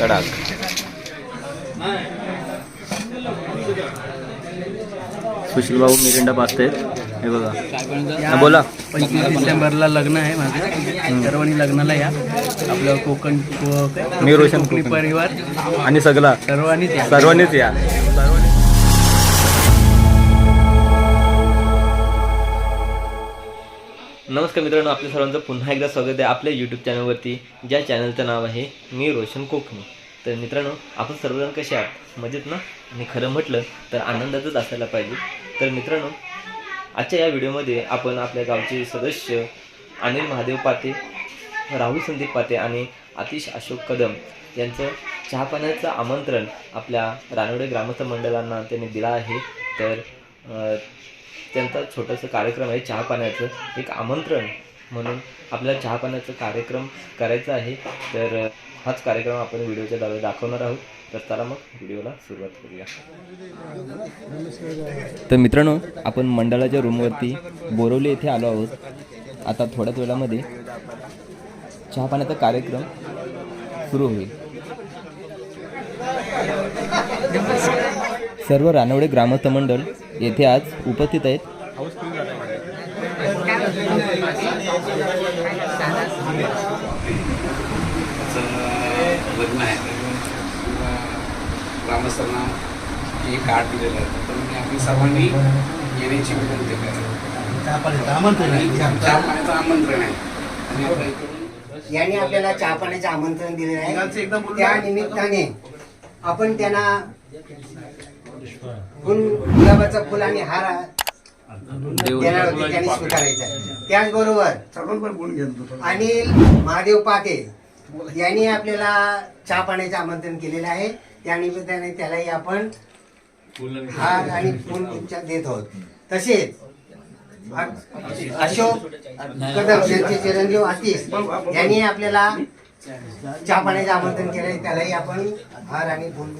तडाख सुशील भाऊ मिरिंडा पाचतायत हे बघा. बोला. पंचवीस डिसेंबरला लग्न आहे माझं. सर्वांनी लग्नाला या. आपलं कोकण? मी रोशन कोकण. परिवार. आणि सगळा. सर्वांनीच या. सर्वांनीच या. नमस्कार मित्रांनो आपल्या सर्वांचं पुन्हा एकदा स्वागत आहे आपल्या यूट्यूब चॅनलवरती ज्या चॅनलचं नाव आहे मी रोशन कोकणी. तर मित्रांनो आपण सर्वजण कसे आहात? मजेत ना? आणि खरं म्हटलं तर आनंदातच असायला पाहिजे. तर मित्रांनो आजच्या या व्हिडिओमध्ये आपण आपल्या गावचे सदस्य अनिल महादेव पाते राहुल संदीप पाते आणि आतिश अशोक कदम यांचं चहापाण्याचं आमंत्रण आपल्या रानवडे ग्रामस्थ मंडळांना त्यांनी दिलं आहे. तर त्यांचा छोटंसं कार्यक्रम आहे चहापाण्याचं. एक आमंत्रण म्हणून आपल्याला चहापाण्याचा कार्यक्रम करायचा आहे. तर हाच कार्यक्रम आपण व्हिडिओच्या द्वारे दाखवणार आहोत. तर चला मग व्हिडिओला सुरुवात करूया. तर मित्रांनो आपण मंडळाच्या रूमवरती बोरवली येथे आलो आहोत. आता थोड्याच वेळामध्ये चहा पाण्याचा कार्यक्रम सुरू होईल. सर्व रानवडे ग्रामस्थ मंडळ येथे आज उपस्थित आहेत. लग्न आहे ग्रामस्थांना हे कार्ड दिलेलं आहे तर मी आम्ही सर्वांनी येण्याची विनंती आमंत्रण आहे आणि आपल्या इकडून यांनी आपल्याला चहा पाण्याचं आमंत्रण दिलेलं आहे. त्या निमित्ताने आपण त्यांना फुल गुलाबाचं फुल आणि हार देणार होते त्यांनी स्वीकारायचा. त्याचबरोबर अनिल महादेव पाटे यांनी आपल्याला चहा पाण्याचं आमंत्रण केलेलं आहे. त्यानिमित्ताने त्यालाही आपण हार आणि फुल देत आहोत. तसेच अशोक कदम यांचे चिरंजीव आतिश यांनी आपल्याला चहा पाण्याचं आमंत्रण केले त्यालाही आपण हार आणि फुल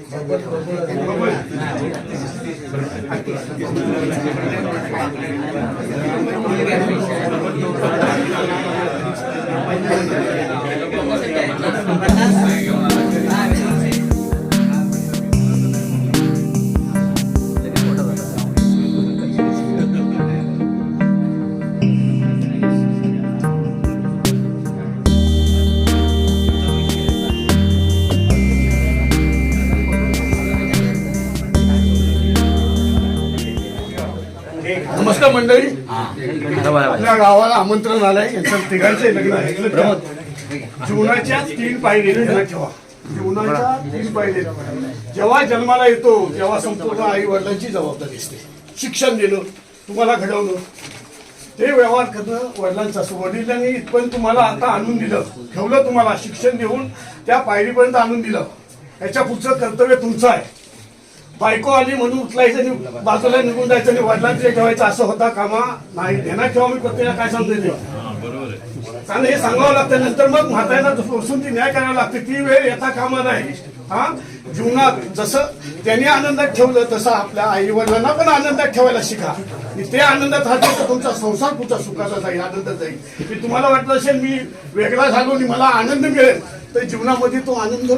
मंडळी आपल्या गावाला आमंत्रण आलंय. यांचं तिघांचं लग्न आहे. जीवनाच्या तीन पायरी ठेवा जीवनाच्या तीन पायरी जेव्हा जन्माला येतो तेव्हा संपूर्ण आई वडिलांची जबाबदारी असते. शिक्षण देणं तुम्हाला घडवणं. ते व्यवहार करणं वडिलांचं असं. वडिलांनी इथपर्यंत तुम्हाला आता आणून दिलं. ठेवलं तुम्हाला शिक्षण देऊन त्या पायरीपर्यंत आणून दिलं. याच्या पुढचं कर्तव्य तुमचं आहे. बायको आली म्हणून उचलायचं आणि बाजूला निघून जायचं आणि वडिलांचे ठेवायचं असं होता कामा? नाही. घेणार ठेवा मी प्रत्येकाला काय सांगतोय ते? कारण हे सांगावं लागतं. नंतर मग म्हाताऱ्यांना सोसून ती न्याय करायला लागते. ती वेळ येता कामा नाही. हा? जीवनात जसं त्यांनी आनंदात ठेवलं तसं आपल्या आई वडिलांना पण आनंदात ठेवायला शिका. ते आनंदात राहतील तर तुमचा संसार तुमचा सुखाचा जाईल आनंदात जाईल. मी तुम्हाला वाटलं असेल मी वेगळा झालो आणि मला आनंद मिळेल तर जीवनामध्ये तो आनंद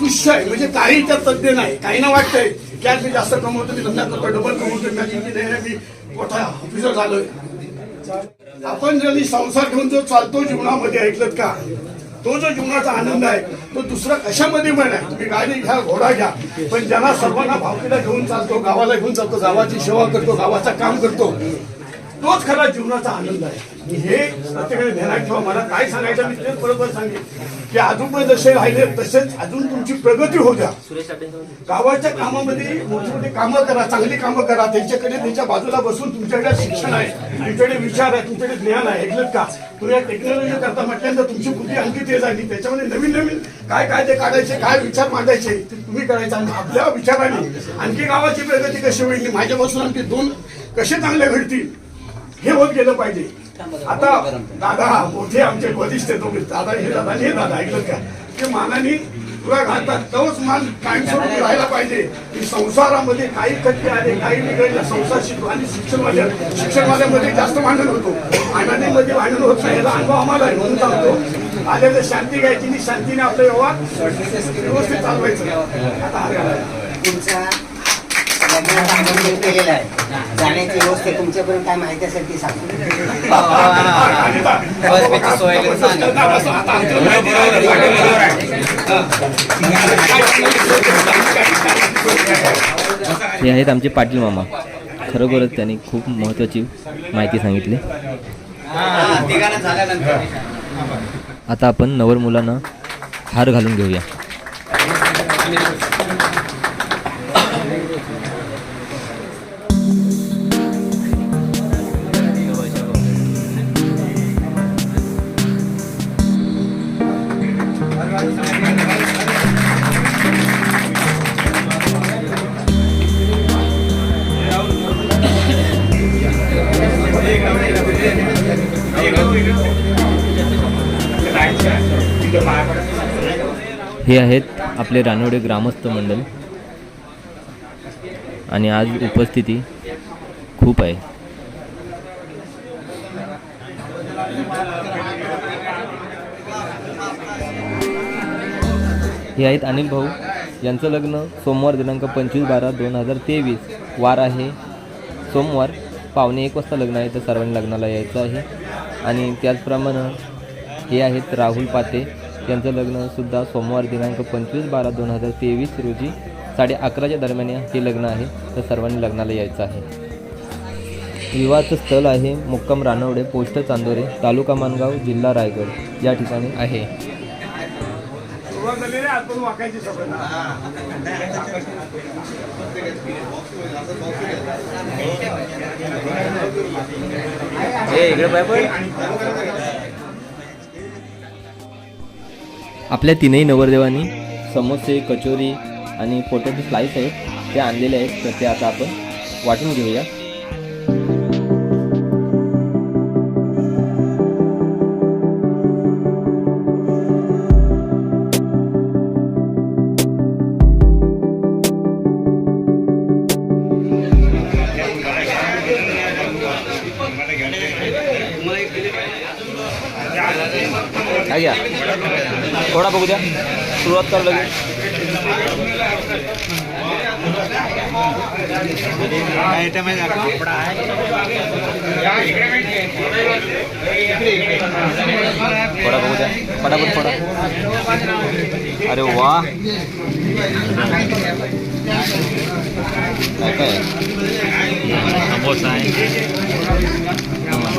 तुच्छ आहे. म्हणजे काही त्यात तज्ञ नाही. काही ना वाटतंय की आज मी जास्त कमवतो मी धंदा करतो डबल कमवतो मी इंजिनियर मी मोठा ऑफिसर झालोय. आपण जरी संसार घेऊन जो चालतो जीवनामध्ये ऐकलत का? तो जो जीवनाचा आनंद आहे तो दुसरा कशामध्ये पण आहे. तुम्ही गाडी घ्या घोडा घ्या. पण ज्यांना सर्वांना भावकीला घेऊन चालतो गावाला घेऊन चालतो गावाची सेवा करतो गावाचं काम करतो तोच खरा जीवनाचा आनंद आहे. हे प्रत्येकाने ध्यानात ठेवा. मला काय सांगायचं मी तेच बरोबर सांगेन. की अजून पण जसे राहिले तसेच अजून तुमची प्रगती होऊ द्या. गावाच्या कामामध्ये मोठी मोठी कामं करा चांगली कामं करा. त्यांच्याकडे त्यांच्या बाजूला बसून तुमच्याकडे शिक्षण आहे. तुमच्याकडे विचार आहे तुमच्याकडे ज्ञान आहे. ऐकलं का? तुम्ही या टेक्नॉलॉजी करता म्हटल्यानंतर तुमची बुद्धी आणखी तेज झाली त्याच्यामध्ये नवीन नवीन काय काय ते काढायचे काय विचार मांडायचे ते तुम्ही करायचं. आणि आपल्या विचाराने आणखी गावाची प्रगती कशी होईल? माझ्यापासून आणखी दोन कसे चांगले घडतील? हे होत गेलं पाहिजे. आता दादा मोठे आमचे वरिष्ठ दोघे दादा हे दादा हे दादा ऐकलं का? ते मानाने तुला घालतात. तोच माल कायमस्वरूपी राहायला पाहिजे. की संसारामध्ये काही कटके आले काही बिघडले संसार शिकतो आणि शिक्षणवाल्या शिक्षणवाल्यामध्ये जास्त भांडण होतो. आनंदीमध्ये भांडण होत नाही. याचा अनुभव आम्हाला आहे. म्हणून सांगतो. आल्याला शांती घ्यायची आणि शांतीने आपला व्यवहार व्यवस्थित चालवायचं. आता हा घालायला. तुमचा लग्नाचा आहे जाण्याची व्यवस्था तुमच्यापर्यंत काय माहिती असेल ती सांगतो हे आहेत आमचे पाटील मामा. खरोखरच त्यांनी खूप महत्त्वाची माहिती सांगितली. आता आपण नवर मुलांना हार घालून घेऊया. हे आहेत आपले रानवडे ग्रामस्थ मंडळ आणि आज उपस्थिती खूप आहे. हे आहेत अनिल भाऊ. यांचं लग्न सोमवार दिनांक पंचवीस बारा दोन हजार तेवीस. वार आहे. सोमवार पावणे एक वाजता लग्न आहे. तर सर्वांनी लग्नाला यायचं आहे. आणि त्याचप्रमाणे हे आहेत राहुल पाते. यांचं लग्नसुद्धा सोमवार दिनांक पंचवीस बारा दोन हजार तेवीस रोजी साडे अकराच्या दरम्यान हे लग्न आहे. तर सर्वांनी लग्नाला यायचं आहे. विवाहाचं स्थळ आहे मुक्कम रानवडे पोस्ट चांदोरे तालुका मानगाव जिल्हा रायगड. या ठिकाणी आहे. सुरुवात आपल्या तीनही नवरदेवांनी समोसे कचोरी आणि पोटॅटो स्लाईस आहेत ते आणलेले आहेत तर ते आता आपण वाटून घेऊया Yeah. घ्या थोडा बघू द्या सुरुवात कर लगेच थोडा बघू द्या फटाफट फोडा अरे वा काय काय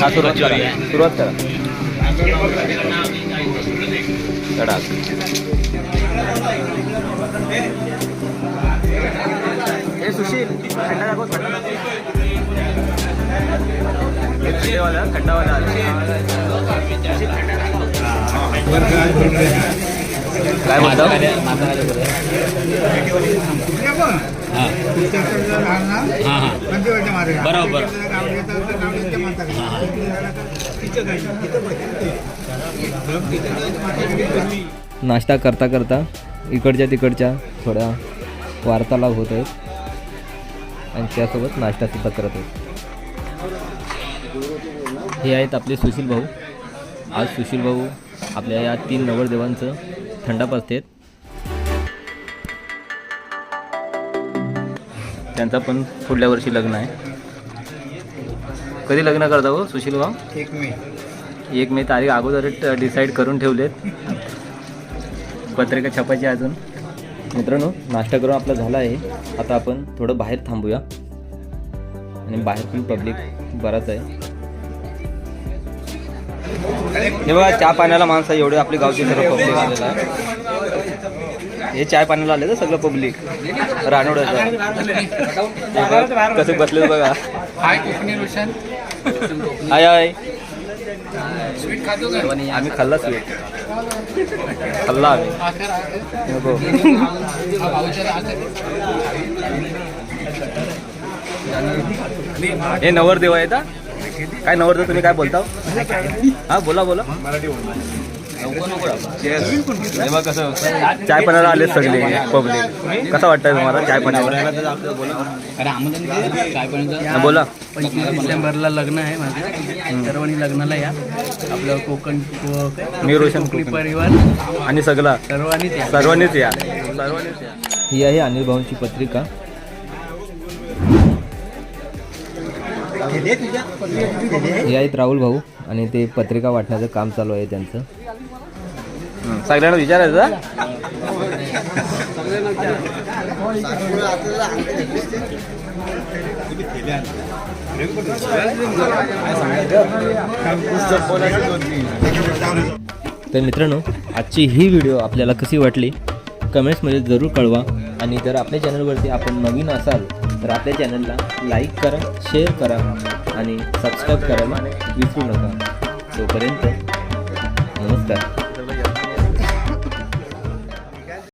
हा सुरुवात करा. सुरुवात करा. चढा. हे सुशील थंडा दाखव. थंडा थंडेवाला थंडावाला काय म्हणतो? बरोबर. नाश्ता करता करता इकडच्या तिकडच्या थोड्या वार्तालाप होत आहेत. आणि त्यासोबत नाश्तासुद्धा करत आहेत. हे आहेत आपले सुशील भाऊ. आज सुशील भाऊ आपल्या या तीन नवरदेवांचं थंडा पाजतेत त्यांचा पण पुढल्या वर्षी लग्न आहे. कधी लग्न करता हो सुशील भाऊ? एक मी. एक मे तारीख अगोदर डिसाईड करून ठेवलेत. पत्रिका छापायची अजून. मित्रांनो नाश्ता करून आपला झाला आहे. आता आपण थोडं बाहेर थांबूया. आणि बाहेर पण पब्लिक बराच आहे. हे बघा चहा पाण्याला माणसं एवढे आपली गावची सर्व पब्लिक आलेलं आहे. हे चाय पाण्याला आले तर सगळं पब्लिक रानवड्याचं कसं बसले बघा. Hi Konkani Roshan hi hi. Sweet खातो का? आम्ही खाल्ला स्वीट खाल्ला आम्ही. नको हा नवरदेव आहेत हा? काय नवरदेव तुम्ही काय बोलता हा बोला बोला. चाय पाण्याला आले सगळे पब्लिक कसं वाटतंय तुम्हाला चाय पाण्याला बोला. पंचवीस डिसेंबरला लग्न आहे माझं. सर्वांनी लग्नाला या. आपलं कोकण? मी रोशन कोकणी. परिवार. आणि सगळा. सर्वांनीच या. सर्वांनीच या. सर्वांनीच या. ही आहे अनिल भाऊंची पत्रिका. हे आहेत राहुल भाऊ आणि ते पत्रिका वाटण्याचं काम चालू आहे त्यांचं. सगळ्यांना विचारायचं तर मित्रांनो आजची ही व्हिडिओ आपल्याला कशी वाटली? कमेंट्समध्ये जरूर कळवा. आणि जर आपल्या चॅनलवरती आपण नवीन असाल तर आपल्या चॅनलला लाईक करा शेअर करा आणि सबस्क्राईब करायला विसरू नका. तोपर्यंत नमस्कार.